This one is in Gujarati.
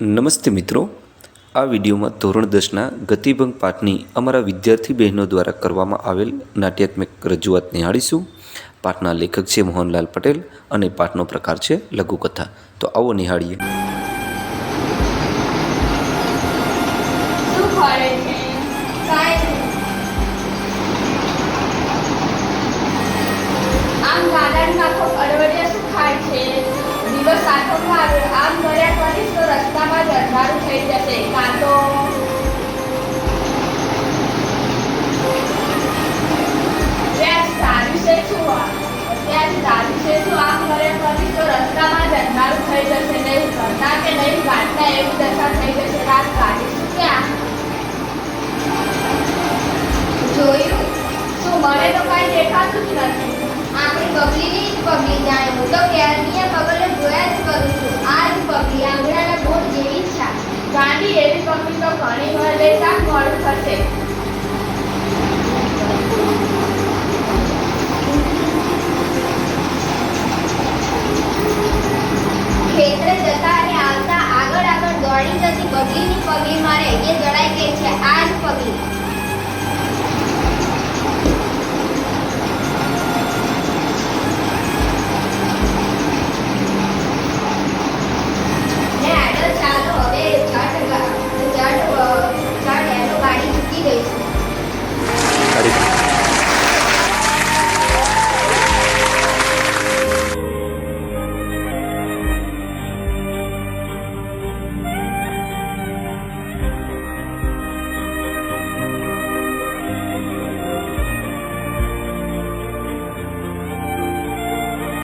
નમસ્તે મિત્રો. આ વિડીયોમાં ધોરણ દસના ગતિભંગ પાઠની અમારા વિદ્યાર્થી બહેનો દ્વારા કરવામાં આવેલ નાટ્યાત્મક રજૂઆત નિહાળીશું. પાઠના લેખક છે મોહનલાલ પટેલ અને પાઠનો પ્રકાર છે લઘુકથા. તો આવો નિહાળીએ. શું મને તો કાંઈ દેખાતું જ નથી આપણી પગલીની જ પગલી જાણે હું તો ક્યારની બબલને જોયા જ કરું આ જ પગલી આંગળાના બોટ જેવી જ છે ગાંધી એવી પગલી તો ઘણી વાર લેતા મોડું થશે વળી જતી બગલીની પગલી મારે એ જણાઈ ગઈ છે આ જ પગલી.